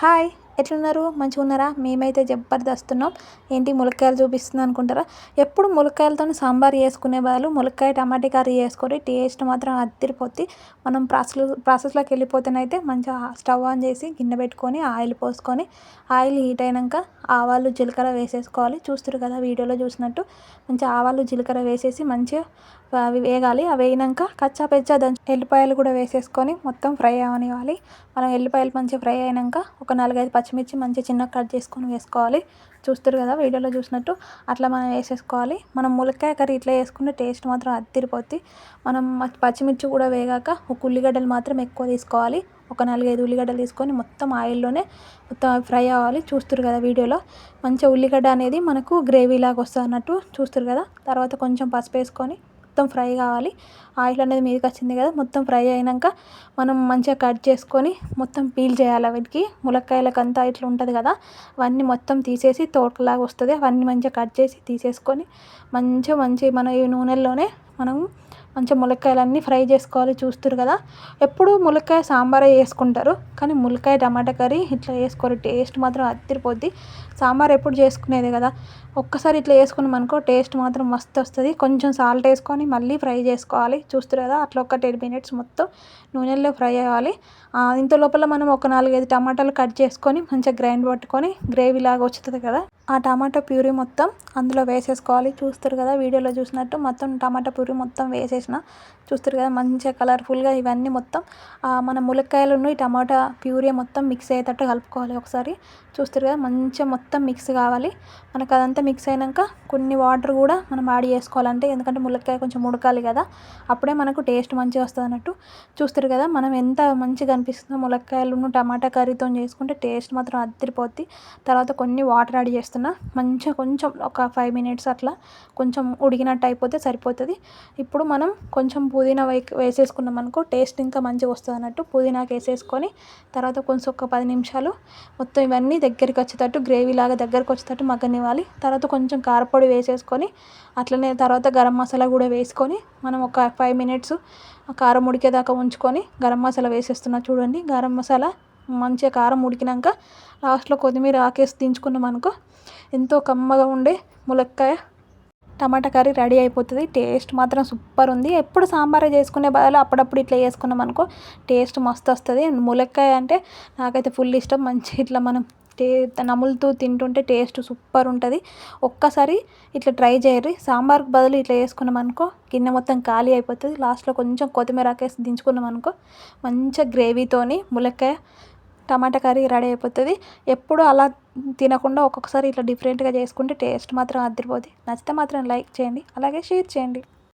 Hi, ఎట్లున్నారు? మంచిగా ఉన్నారా? మేమైతే జబర్దస్తున్నాం. ఏంటి ములక్కాయలు చూపిస్తుంది అనుకుంటారా? ఎప్పుడు ములక్కాయలతో సాంబార్ చేసుకునే బదులు ములక్కాయ టమాటా కర్రీ చేసుకొని టేస్ట్ మాత్రం అద్దరిపోద్ది మనం ప్రాసెస్ ప్రాసెస్లోకి వెళ్ళిపోతేనైతే మంచిగా స్టవ్ ఆన్ చేసి గిన్నె పెట్టుకొని ఆయిల్ పోసుకొని ఆయిల్ హీట్ అయినాక ఆవాలు జీలకర్ర వేసేసుకోవాలి. చూస్తారు కదా వీడియోలో చూసినట్టు. మంచిగా ఆవాలు జీలకర్ర వేసేసి మంచిగా అవి వేగాలి. అవి వేగినాక కచ్చా పెచ్చా దంచి ఎల్లిపాయలు కూడా వేసేసుకొని మొత్తం ఫ్రై అవనివ్వాలి. మనం ఎల్లిపాయలు మంచిగా ఫ్రై అయినాక ఒక నాలుగైదు పచ్చిమిర్చి మంచిగా చిన్నగా కట్ చేసుకొని వేసుకోవాలి. చూస్తారు కదా వీడియోలో చూసినట్టు అట్లా మనం వేసేసుకోవాలి. మనం ములక్కాయ కర్రీ ఇట్లా వేసుకుంటే టేస్ట్ మాత్రం అద్దిరిపోద్ది. మనం పచ్చిమిర్చి కూడా వేగాక ఒక ఉల్లిగడ్డలు మాత్రం ఎక్కువ తీసుకోవాలి. ఒక నాలుగైదు ఉల్లిగడ్డలు తీసుకొని మొత్తం ఆయిల్లోనే మొత్తం ఫ్రై అవ్వాలి. చూస్తారు కదా వీడియోలో. మంచిగా ఉల్లిగడ్డ అనేది మనకు గ్రేవీ లాగా వస్తుంది అన్నట్టు చూస్తారు కదా. తర్వాత కొంచెం పసుపు వేసుకొని మొత్తం ఫ్రై కావాలి. ఆయిల్ అనేది మీదకి వచ్చింది కదా మొత్తం ఫ్రై అయినాక మనం మంచిగా కట్ చేసుకొని మొత్తం పీల్ చేయాలి వీటికి ములక్కాయలకంతా ఇట్లా ఉంటుంది కదా అవన్నీ మొత్తం తీసేసి తోటలాగా వస్తుంది. అవన్నీ మంచిగా కట్ చేసి తీసేసుకొని మంచిగా మంచి మన ఈ నూనెల్లోనే మనం మంచిగా ములక్కాయలన్నీ ఫ్రై చేసుకోవాలి చూస్తారు కదా. ఎప్పుడు ములక్కాయ సాంబారే చేసుకుంటారు. కానీ ములక్కాయ టమాటా కర్రీ ఇట్లా వేసుకోరు టేస్ట్ మాత్రం అత్తిరిపోద్ది సాంబార్ ఎప్పుడు చేసుకునేది కదా. ఒక్కసారి ఇట్లా వేసుకున్నాం అనుకో టేస్ట్ మాత్రం మస్తు వస్తుంది. కొంచెం సాల్ట్ వేసుకొని మళ్ళీ ఫ్రై చేసుకోవాలి. చూస్తారు కదా అట్లా ఒక టెన్ మినిట్స్ మొత్తం నూనెలో ఫ్రై అవ్వాలి. ఇంత లోపల మనం ఒక నాలుగైదు టమాటాలు కట్ చేసుకొని మంచిగా గ్రైండ్ పట్టుకొని గ్రేవీ లాగా వస్తుంది కదా. ఆ టమాటా ప్యూరీ మొత్తం అందులో వేసేసుకోవాలి. చూస్తారు కదా వీడియోలో చూసినట్టు మొత్తం టమాటా ప్యూరీ మొత్తం చేసిన. చూస్తారు కదా మంచిగా కలర్ఫుల్గా ఇవన్నీ మొత్తం మన ములక్కాయలు ఈ టమాటా ప్యూరీ మొత్తం మిక్స్ అయ్యేటట్టు కలుపుకోవాలి ఒకసారి. చూస్తారు కదా మంచిగా మొత్తం మిక్స్ కావాలి. మనకు అదంతా మిక్స్ అయినాక కొన్ని వాటర్ కూడా మనం యాడ్ చేసుకోవాలంటే ఎందుకంటే ములక్కాయ కొంచెం ఉడకాలి కదా అప్పుడే మనకు టేస్ట్ మంచిగా వస్తుంది అన్నట్టు. చూస్తారు కదా మనం ఎంత మంచిగా అనిపిస్తుందో ములక్కాయలను టమాటా కర్రీతో చేసుకుంటే టేస్ట్ మాత్రం అద్దరిపోద్ది తర్వాత కొన్ని వాటర్ యాడ్ చేస్తున్నా మంచిగా కొంచెం ఒక ఫైవ్ మినిట్స్ అట్లా కొంచెం ఉడికినట్టు అయిపోతే సరిపోతుంది. ఇప్పుడు మనం కొంచెం పుదీనా వేసేసుకున్నాం అనుకో టేస్ట్ ఇంకా మంచిగా వస్తుంది అన్నట్టు పుదీనాకి వేసేసుకొని తర్వాత కొంచెం ఒక పది నిమిషాలు మొత్తం ఇవన్నీ దగ్గరికి వచ్చేటట్టు గ్రేవీ లాగా దగ్గరకు వచ్చేటట్టు మగ్గనివ్వాలి. తర్వాత కొంచెం కారపొడి వేసేసుకొని అట్లనే తర్వాత గరం మసాలా కూడా వేసుకొని మనం ఒక ఫైవ్ మినిట్స్ కారం ఉడికేదాకా ఉంచుకొని గరం మసాలా వేసేస్తున్నా చూడండి. గరం మసాలా మంచిగా కారం ఉడికినాక లాస్ట్లో కొత్తిమీర ఆకేసి దించుకున్నాం అనుకో ఎంతో కమ్మగా ఉండే ములక్కాయ టమాటా కర్రీ రెడీ అయిపోతుంది. టేస్ట్ మాత్రం సూపర్ ఉంది. ఎప్పుడు సాంబారే చేసుకునే బదులు అప్పుడప్పుడు ఇట్లా చేసుకున్నాం అనుకో టేస్ట్ మస్తు వస్తుంది. ములక్కాయ అంటే నాకైతే ఫుల్ ఇష్టం. మంచి ఇట్లా మనం టే నములుతూ తింటుంటే టేస్ట్ సూపర్ ఉంటుంది. ఒక్కసారి ఇట్లా ట్రై చేయరు సాంబార్కి బదులు ఇట్లా వేసుకున్నాం అనుకో గిన్నె మొత్తం ఖాళీ అయిపోతుంది. లాస్ట్లో కొంచెం కొత్తిమీర ఆకేసి దించుకున్నాం అనుకో మంచిగా గ్రేవీతోని ములక్కాయ టమాటా కర్రీ రెడీ అయిపోతుంది. ఎప్పుడు అలా తినకుండా ఒక్కొక్కసారి ఇట్లా డిఫరెంట్గా చేసుకుంటే టేస్ట్ మాత్రం అదిరిపోద్ది. నచ్చితే మాత్రం లైక్ చేయండి. అలాగే షేర్ చేయండి.